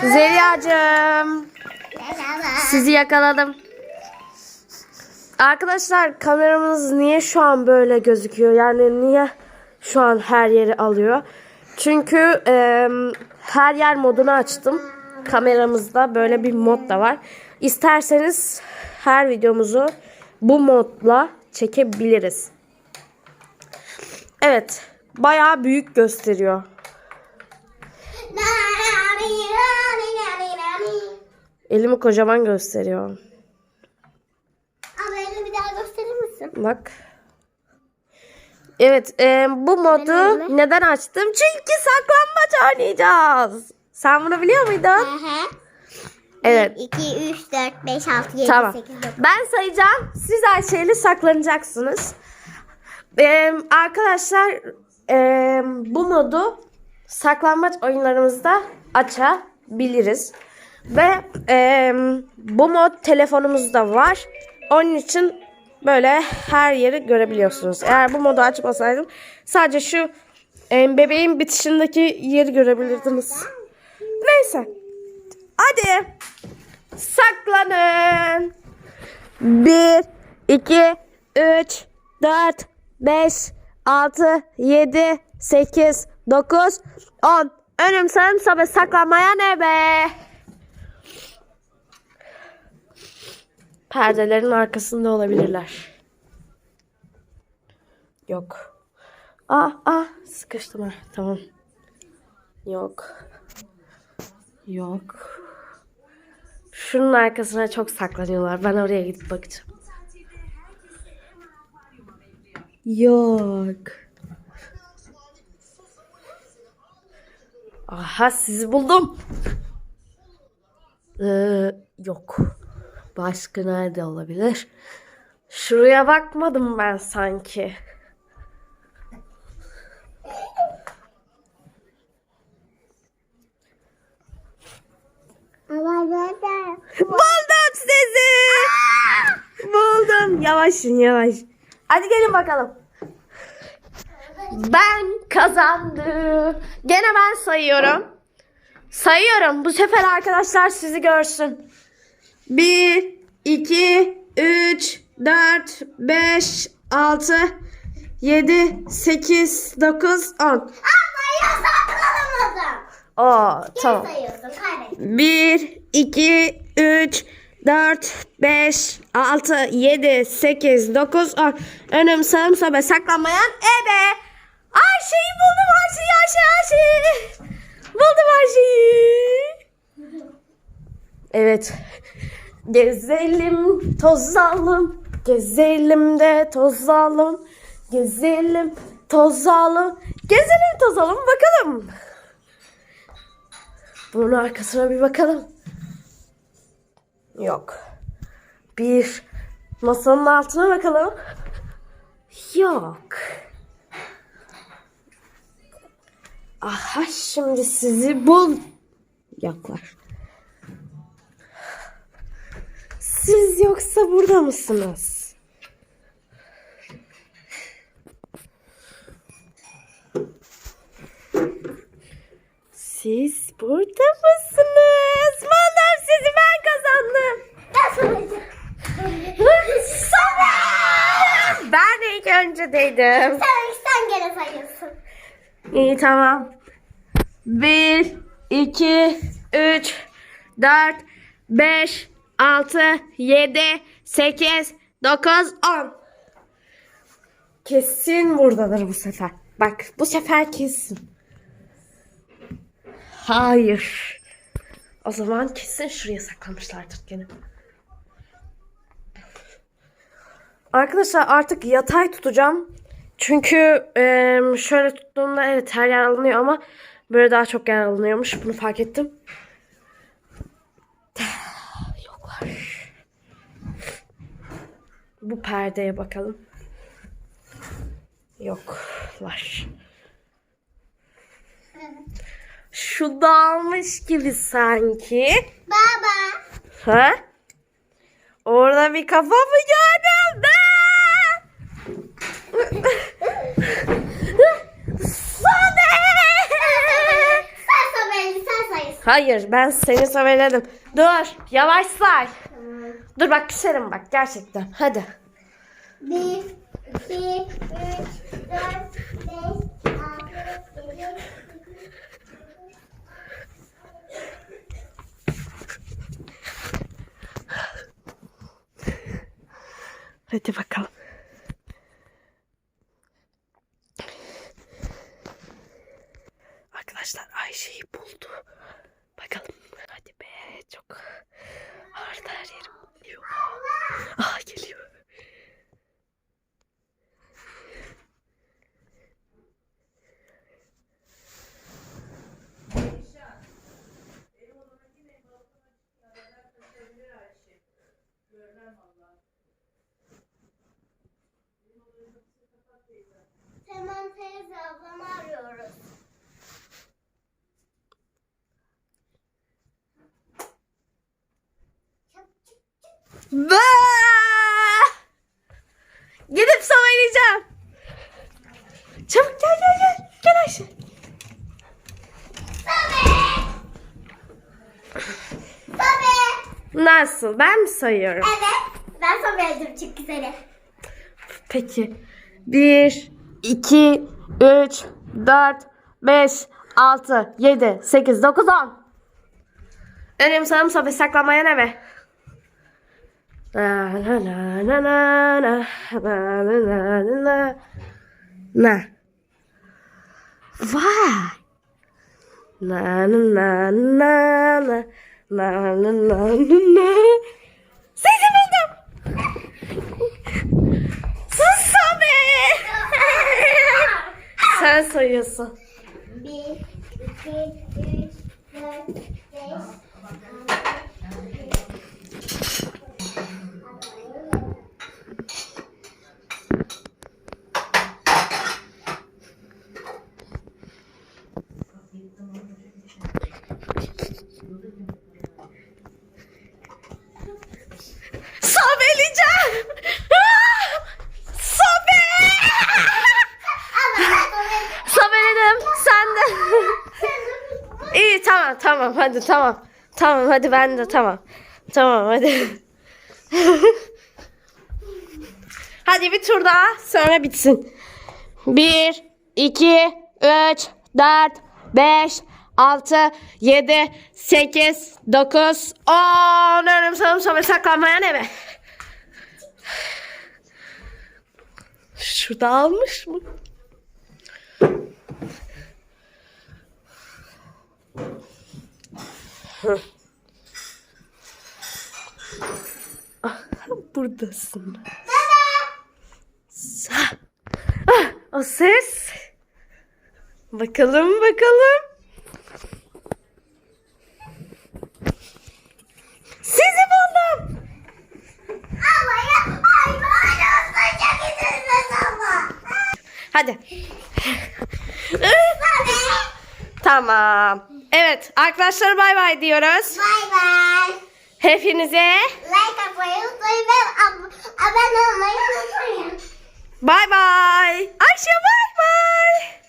Zeliha'cığım. Sizi yakaladım. Arkadaşlar kameramız niye şu an böyle gözüküyor? Yani niye şu an her yeri alıyor? Çünkü e, her yer modunu açtım. Kameramızda böyle bir mod da var. İsterseniz her videomuzu bu modla çekebiliriz. Evet. Bayağı büyük gösteriyor. Elimi kocaman gösteriyor. Ama elini bir daha gösterir misin? Bak. Evet, e, bu modu Neden? açtım? Çünkü saklambaç oynayacağız. Sen bunu biliyor muydun? Aha. Evet. 2, 3, 4, 5, 6, 7, Tamam. 8, 9. Ben sayacağım. Siz Ayşe'yle saklanacaksınız. E, arkadaşlar e, bu modu saklambaç oyunlarımızda açabiliriz. Ve e, bu mod telefonumuzda var. Onun için böyle her yeri görebiliyorsunuz. Eğer bu modu açmasaydım sadece şu e, bebeğin bitişindeki yeri görebilirdiniz. Neyse. Hadi. Saklanın. 1, 2, 3, 4, 5, 6, 7, 8, 9, 10. Önüm sağım sobe saklanmaya ne be? Perdelerin arkasında olabilirler. Yok. Ah ah sıkıştım ha. Tamam. Yok. Yok. Şunun arkasına çok saklanıyorlar. Ben oraya gidip bakacağım. Yok. Aha sizi buldum. Ee, yok. Başka nerede olabilir? Şuraya bakmadım ben sanki. Buldum sizi. Buldum. Yavaşın yavaş. Hadi gelin bakalım. Ben kazandım. Gene ben sayıyorum. Sayıyorum. Bu sefer arkadaşlar sizi görsün. 1, 2, 3, 4, 5, 6, 7, 8, 9, 10. Ama ya saklanamadım. Oo, tamam. Kim sayıyorsun? Kaybettim. 1, 2, 3, 4, 5, 6, 7, 8, 9, 10. Önüm sağım sobe saklanmayan ebe. Ayşe'yi buldum Ayşe'yi Ayşe Ayşe. Buldum Ayşe'yi. Evet. Gezelim, tozalım. Gezelim de tozalım. Gezelim, tozalım. Gezelim, tozalım bakalım. Bunun arkasına bir bakalım. Yok. Bir masanın altına bakalım. Yok. Aha şimdi sizi bul. Yoklar. Siz yoksa burada mısınız? Siz burada mısınız? Vallahi sizi ben kazandım. Ben sayacağım. Sana! Ben ilk öncedeydim. Sen. İyi tamam. 1, 2, 3, 4, 5, 6, 7, 8, 9, 10. Kesin buradadır bu sefer. Bak bu sefer kesin. Hayır. O zaman kesin şuraya saklamışlardır gene. Arkadaşlar artık yatay tutacağım. Çünkü eee, şöyle tuttuğumda evet her yer alınıyor ama böyle daha çok yer alınıyormuş. Bunu fark ettim. Yoklar. Bu perdeye bakalım. Yoklar. Şu dağılmış gibi sanki. Baba. Ha? Orada bir kafa mı gördüm ben? Sade! Sen sabahleyin sen sayıyorsun. Hayır ben seni sobeledim. Dur yavaş say. Dur bak küserim bak gerçekten. Hadi. Bir, iki, üç, dört, beş, altı, yedi, Hadi bakalım. Arkadaşlar Ayşe'yi buldu. Bakalım. Hadi be çok ağrıdı her yerim. Geliyor. Ah geliyor. Tamam Be! Gidip söyleyeceğim. Çabuk gel gel gel. Gel Ayşe. Nasıl? Ben mi sayıyorum? Evet. Ben sabreddim çünkü seni. Peki. 1, 2, 3, 4, 5, 6, 7, 8, 9, 10. Önüm sağım sobe saklanmayan eve. Na na na na na na na na na na na Vay. Na na na na na na na na na Sizi buldum. Sus Sobe. Sen sayıyorsun. Bir, iki, üç, dört, beş, Sobeleyeceğim. Sobe. Sobeledim. Sen de. İyi tamam hadi tamam. Tamam hadi ben de tamam. Tamam hadi. hadi bir tur daha sonra bitsin. 1, 2, 3, 4, 5, 6, 7, 8, 9, 10. Önüm sağım sobe saklanmayan eve. Şurada almış mı? Buradasın. Baba. Ah, o ses. Bakalım bakalım. Sizi buldum. Hadi. tamam. Evet arkadaşlar bay bay diyoruz. Bay bay. Hepinize Like atmayı unutmayın ve ab- abone olmayı unutmayın. bay bay. Ayşe bay bay.